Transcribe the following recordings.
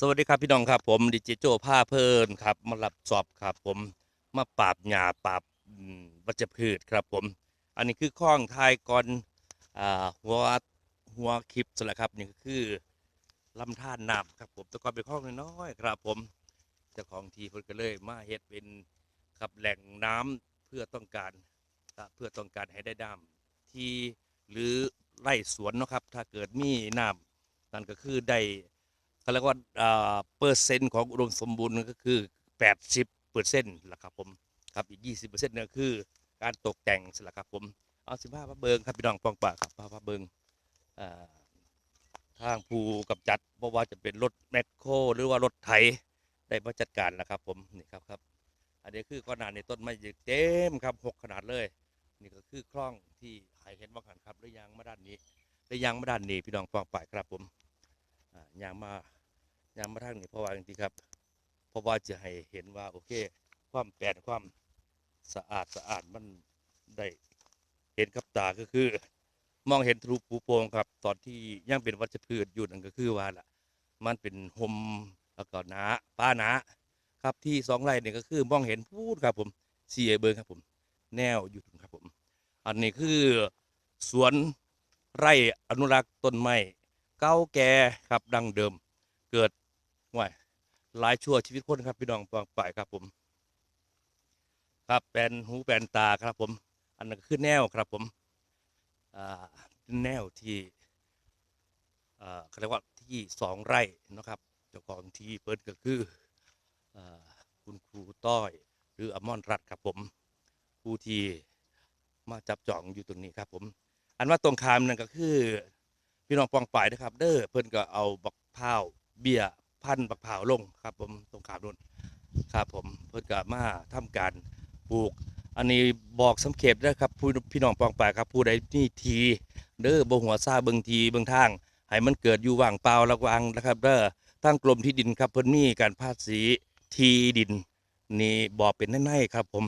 สวัสดีครับพี่น้องครับผมดิจิโจผ้าเพลินครับมารับสอบครับผมมาปราบหญ้าปราบวัชพืชครับผม อันนี้คือข้องทายก่อนอหัวหัวคลิปสละครับนี่คือลำธารน้ำครับผมแต่ก่อนเป็นข้องน้อยๆครับผมเจ้าของทีเพิ่นก็เลยมาเฮ็ดเป็นครับแหล่งน้ำเพื่อต้องการเพื่อต้องการให้ได้น้ำที่หรือไร่สวนนะครับถ้าเกิดมีน้ำนั่นก็คือได้ เขาเรียกว่าเปอร์เซ็นต์ของอุดมสมบูรณ์ก็คือ 80เปอร์เซ็นต์ละครับผมครับอีก 20เปอร์เซ็นต์เนี่ยคือ การตกแต่งสละครับผมเอาสิบห้าพระเบิงครับพี่น้องปองปาครับพระพระเบิงทางภูกับจัดเพราะว่าจะเป็นรถแมคโครหรือว่ารถไถได้มาจัดการแล้วครับผมนี่ครับครับอันนี้คือขนาดในต้นไม้เยอะเต็มครับหกขนาดเลย นี่ก็คือคล่องที่ใครเห็นว่าขันครับหรือยังมาด้านนี้หรือยังมาด้านนี้พี่น้องปองปาครับผมยางมา ยามมาทางนี้เพราะว่าจริงๆครับ เพราะว่าจะให้เห็นว่าโอเค ความแปลนความสะอาดสะอาดมันได้เห็นกับตาก็คือ มองเห็นทะลุปูโปงครับ ตอนที่ยังเป็นวัชพืชอยู่นั่นก็คือว่าล่ะ มันเป็นหมแล้วก็หนาป้าหนาครับที่สองไร่เนี่ยก็คือมองเห็นพูดครับผมเสียเบิงครับผม แนวอยู่ตรงครับผม อันนี้คือสวนไร่อนุรักษ์ต้นไม้เก่าแก่ครับดังเดิม เกิด ห่วยหลายชั่วชีวิตคนครับพี่น้องปองป่ายครับผม ครับแปลนหูแปลนตาครับผม อันนั้นก็คือแนวครับผมอ่าแนวที่อ่าเขาเรียกว่าที่สองไร่นะครับเจ้าของที่เปิดก็คืออ่าคุณครูต้อยหรืออมรรัตครับผม ผู้ที่มาจับจองอยู่ตรงนี้ครับผม อันว่าตรงคามนั่นก็คือ พี่น้องปองป่ายนะครับ เด้อเพิ่นก็เอาบักพร้าวเบีย พันธุ์บักพร้าลงครับ ผมตรงขามนู่นครับผมเพิ่นก็มาทำการปลูก อันนี้บอกสังเขปนะครับพี่น้องปองป่าครับผู้ใดนี่ทีเด้อบ่หัวซาเบิงทีเบิงทางให้มันเกิดอยู่ว่างเปล่าระวังนะครับเด้อทางกรมที่ดินครับเพิ่นมีการภาษีทีดิน นี่บอกเป็นแน่ๆครับ ผม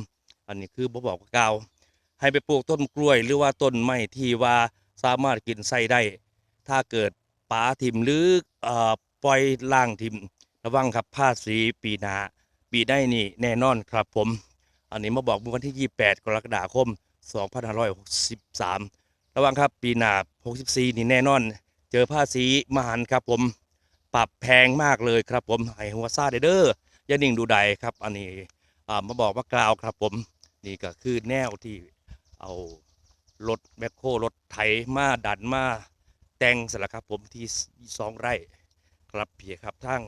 อันนี้คือบ่บอกกล่าวให้ไปปลูกต้นกล้วย หรือว่าต้นไม้ที่ว่าสามารถกินไส้ได้ ถ้าเกิดป๋าทิมหรือเอ่อ ปล่อยล่างทิมระวังครับภาษีปีหนาปีได้นี่แน่นอนครับผม อันนี้มาบอกเมื่อวันที่ 28 กรกฎาคม 2563 ระวังครับปีหนา64 นี่แน่นอน เจอภาษีมหันครับผม ปรับแพงมากเลยครับผมให้หัวซาเดอเด้ออย่านิ่งดูใดครับ อันนี้มาบอกว่ากล่าวครับผม นี่ก็คือแนวที่เอารถแมคโครรถไถมาดันมาแต่งเสร็จแล้วครับผมที่สองไร่ ครับเพียครับทั้ง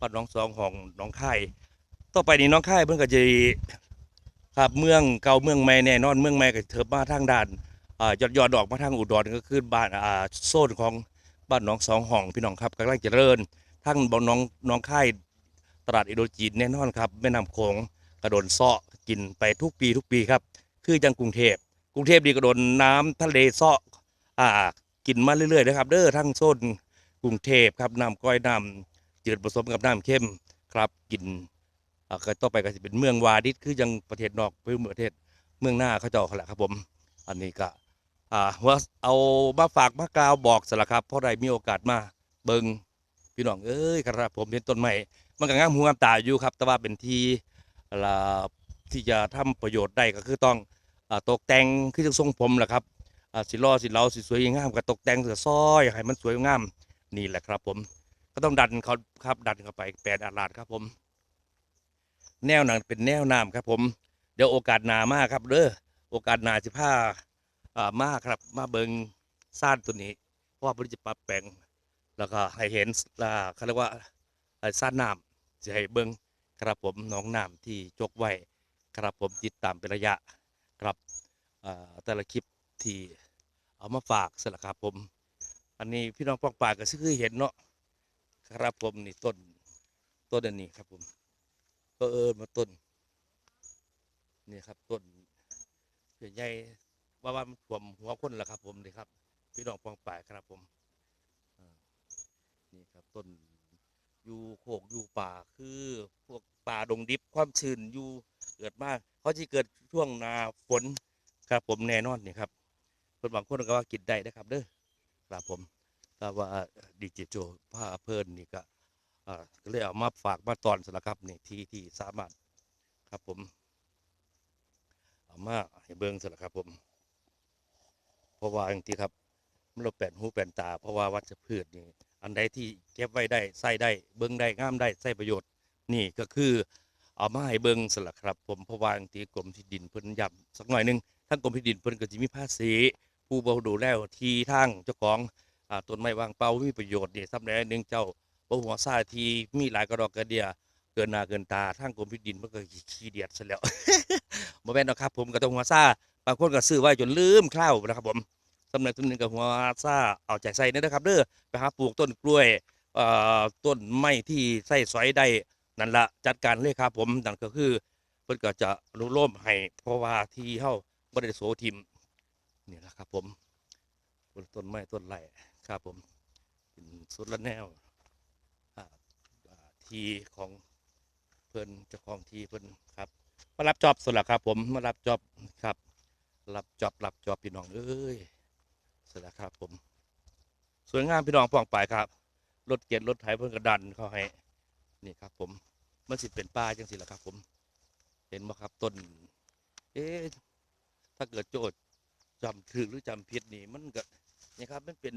บ้านน้องสองของน้องค่ายต่อไปนี้น้องค่ายเพิ่นก็จะครับเมืองเก่าเมืองใหม่แน่นอนเมืองใหม่ก็เถิบมาทางด้านอ่ายอดยอดดอกมาทางอุดรก็คือบ้านอ่าโซนของบ้านน้องสองห้องพี่น้องครับกำลังเจริญทั้งบ้านน้องน้องค่ายตลาดอิโดจีนแน่นอนครับแม่น้ำโขงกระโดนเซาะกินไปทุกปีทุกปีครับ คือจังกรุงเทพกรุงเทพดีกระโดนน้ำทะเลเซาะอ่ากินมาเรื่อยๆนะครับ เด้อทั้งโซน กรุงเทพครับน้ำก้อยน้ำจืดผสมกับน้ำเข้มครับกินอ่าก็ต่อไปก็จะเป็นเมืองวาดิสคือยังประเทศนอกเพื่อประเทศเมืองหน้าเขาเจ้าเขาแหละครับผม อันนี้ก็อ่าว่าเอามาฝากมากล่าวบอกสละครับเพราะได้มีโอกาสมาเบิงพี่น้องเอ้ยครับผมเห็นต้นไม้มันก็งามหูงามตาอยู่ครับ แต่ว่าเป็นที่อ่าที่จะทำประโยชน์ได้ก็คือต้องอตกแต่งคือจังทรงผมแหละครับสิล้อสิเราสิสวยงามกับตกแต่งเสือซ้อยให้มันสวยงาม นี่แหละครับ ผมก็ต้องดันเขาครับ ดันเข้าไปแปดอาลาดครับ ผม แนวหนังเป็นแนวน้ำครับ ผม เดี๋ยวโอกาสหนามากครับเด้อโอกาสหนาสิผ้าอ่ามากครับ มาเบิงซ่านตัวนี้ เพราะว่าบริจะปรับแปลงแล้วก็ให้เห็นอ่าเขาเรียกว่าอ่าซ่านน้ำจะให้เบิงครับผมน้องน้ำที่จกไว้ครับผมติดตามเป็นระยะครับอ่าแต่ละคลิปที่เอามาฝากสละครับผม อันนี้พี่น้องปองป่าก็คือเห็นเนาะครับผมนี่ต้นต้นอันนี้ครับผมก็เออมาต้นนี่ครับต้นใหญ่ว่าว่ามันท่วมหัวคนละครับ ผมนี่ครับ พี่น้องปองป่าครับผมนี่ครับต้นอยู่โขกอยู่ป่าคือพวกป่าดงดิบความชื้นอยู่เกิดมากเขาจะเกิดช่วงนาฝนครับผมแน่นอนนี่ครับคนบางคนก็ว่ากินได้นะครับเด้อ ครับผมถ้าว่าดีเจโจผ้าเพลินนี่ก็อ่าก็เลยเอามาฝากมาตอนสละครับนี่ที่ที่สามารถครับผมเอามาให้เบิ่งสละครับผม เพราะว่าอย่างที่ครับมันเราแปลนหูแปลนตา เพราะว่าวัชพืชนี่อันใดที่เก็บไว้ได้ใส่ได้เบิ่งได้งามได้ใส่ประโยชน์ นี่ก็คือเอามาให้เบิ่งสละครับ ผมเพราะว่าอย่างที่กรมที่ดินเพิ่นย้ำสักหน่อยนึงทั้งกรมที่ดินเพิ่นก็จะมีภาษี ผู้บ่ดูแลที่ทางเจ้าของอ่าต้นไม้วางเปล่ามีประโยชน์เนี่สำแดงหนึงเจ้าบ่หัวซ่าที่มีหลายกระดอกกระเดียเกินหน้าเกินตาทางกรมที่ดินมันก็ขี้เดียดซะแล้วบ่แม่นดอกครับ ผมก็ต้องหัวซ่าบางคนก็ซื้อไว้จนลืมข้าวนะครับผมสำนักต้นนึงก็หัวซ่าเอาใจใส่นะครับเด้อไปหาปลูกต้นกล้วยต้นไม้ที่ใส่สอยได้นั่นละจัดการเลยครับผมนั่นก็คือเพิ่นก็จะรู้ร่มให้เพราะว่าที่เฮาบ่ได้โสทิม นี่แหละครับ ผมต้นไม้ต้นไร่ครับผมเป็นสุดละแนวอ่าอ่าที่ของเพิ่นเจ้าของทีเพิ่นครับมารับจอบสุดละครับ ผมมารับจอบครับ รับจอบรับจอบพี่น้องเอ้ยสุดละครับ ผม สวยงามพี่น้องปองปายครับรถเกียรรถไถเพิ่นกระดันเขาให้นี่ครับ ผมมันสิเป็นป้าจังสิละครับ ผม เห็นไหมครับต้น เอ๊ะถ้าเกิดโจทย์ จำถือหรือจำผิดนี่มันก็นี่ครับมันเป็น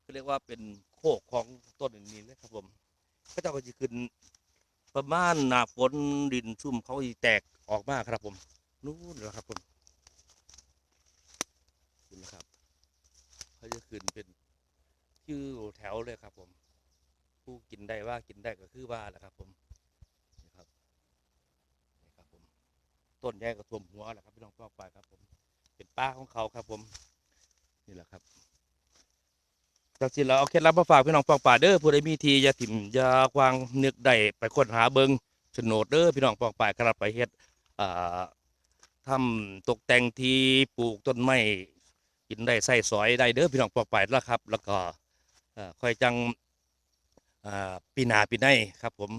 เขาเรียกว่าเป็นโคกของต้นนี้เลยครับผมก็จะก็จะขึ้นประมาณหนาฝนดินซุ่มเขาแตกออกมาครับผมนู่นแหละครับผมคุณนะครับเขาจะขึ้นเป็นชื่อแถวเลยครับ ผม ผู้กินได้ว่ากินได้ก็คือว่าแหละครับ ผมนี่ครับนี่ครับผมต้นใหญ่ก็ท่วมหัวแหละครับพี่น้องป้องไปครับผม เป็นป้าของเขาครับ ผมนี่แหละครับจากสิเราเอาเคล็ดลับมาฝากพี่น้องปองป่าเด้อผู้ใดมีทีอย่าถิ่มอย่าวางนึกได้ไปค้นหาเบิงโฉนดเด้อพี่น้องปองป่าครับไปเฮ็ดอ่าทำตกแต่งทีปลูกต้นไม้กินได้ใส่สอยได้เด้อพี่น้องปองป่าแล้วครับ แล้วก็ค่อยจังปีนาปีในครับ ผม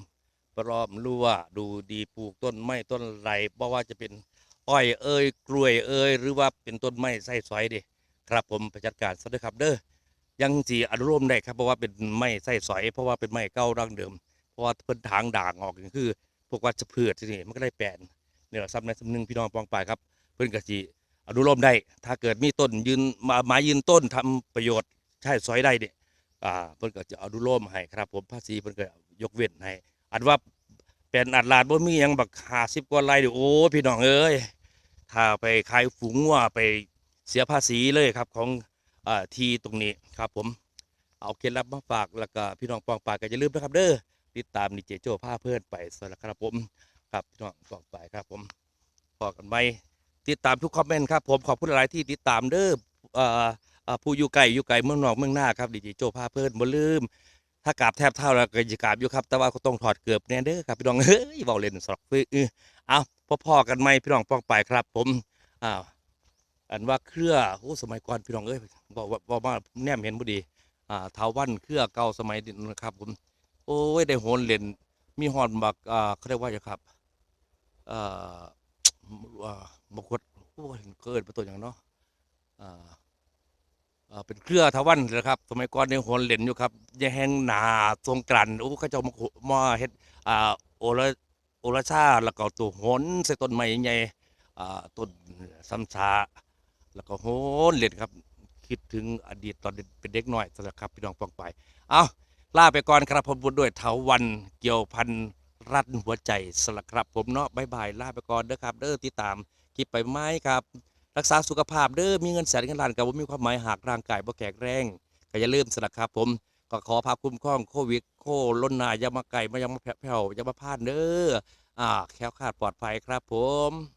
ปรอมรั้วดูดีปลูกต้นไม้ต้นไรบ่ว่าจะเป็น อ้อยเอ้ยกล้วยเอ้ยหรือว่าเป็นต้นไม้ไส้สอยดิครับผมไปจัดการซะด้วยครับเด้อยังสีอนุโลมได้ครับเพราะว่าเป็นไม้ไส้สอย เพราะว่าเป็นไม้เก่าดั้งเดิม เพราะว่าเพิ่นทางด่างออกนี่คือ พวกวัชพืชที่นี่มันก็ได้แปลนเนี่ยซ้ำในสำนึงพี่น้องปองไปครับ เพิ่นก็สิอนุโลมได้ ถ้าเกิดมีต้นยืนมาไม้ยืนต้นทำประโยชน์ใช้สอยได้เนี่ยอ่าเพิ่นก็จะอนุโลมให้ครับ ผมภาษีเพิ่นก็ยกเว้นให้อันว่าเป็นอัดลาดบ่มียังบัก50กว่าไร่ดิโอ้พี่น้องเอ้ย ถ้าไปขายฝูงวัวไปเสียภาษีเลยครับของอทีตรงนี้ครับผมเอาเคล็ดลับมาฝากแล้วก็พี่น้องปองปากก็อย่าลืมนะครับ เด้อติดตามดีเจโจ้ผ้าเพื่อนไปสวัสดีครับผมครับพี่น้องปองไปครับผมพอกันไหมติดตามทุกคอมเมนต์ครับผมขอบคุณหลายที่ติดตามเด้ออผู้อยู่ไกลอยู่ไกลเมืองนอกเมืองหน้าครับดีเจโจ้ผ้าเพื่อนบ่ลืมถ้ากราบแทบเท่าแล้วก็จะกราบอยู่ครับ แต่ว่าก็ต้องถอดเกือบแน่เด้อครับพี่น้องเฮ้ยเบาเล่นสอกฟื้ออ เอาพ่อๆกันไหมพี่น้องป้องไปครับ ผมอ้าวอันว่าเครือโอ้สมัยก่อนพี่น้องเอ้ยบอกว่าบอกว่าแนมเห็นพอดีอ่าเทาวันเครือเก่าสมัยนี้นะครับ ผม โอ้ยได้โหนเล่นมีหอนบักอ่าเขาเรียกว่าอย่างครับเอ่อ่าบกวดโอ้ยเกิดป็นตัวอย่างเนาะอ่าอ่าเป็นเครือทาวันนะครับสมัยก่อนเนี่ยโหนเล่นอยู่ครับยแห้งหนาทรงกลั่นโอ้เขาเจะมาขมาเฮ็ดอ่าโอละ ราชาแล้วก็ตัวโหนใส่ต้นไม้ใหญ่ต้นซ้ำซาแล้วก็โหนเล่นครับ คิดถึงอดีตตอนเป็นเด็กน้อยสำหรับครับพี่น้องปองไปเอาลาไปก่อนครับผมบุญด้วยเถาวันเกี่ยวพันรัดหัวใจสลักครับผมเนาะบายบายลาไปก่อนเด้อครับ เด้อติดตามคลิปไปไหมครับ รักษาสุขภาพเด้อมีเงินแสนเงินล้านกับว่ามีความหมายหากร่างกายบ่แข็งแรงก็อย่าลืมสลักครับผม ก็ขอพาคุ้มครองโควิดโคล้นนายามาไก่มายังมาแผ่วๆอยามาพลาดเด้ออ่าแคล้วคลาดปลอดภัยครับผม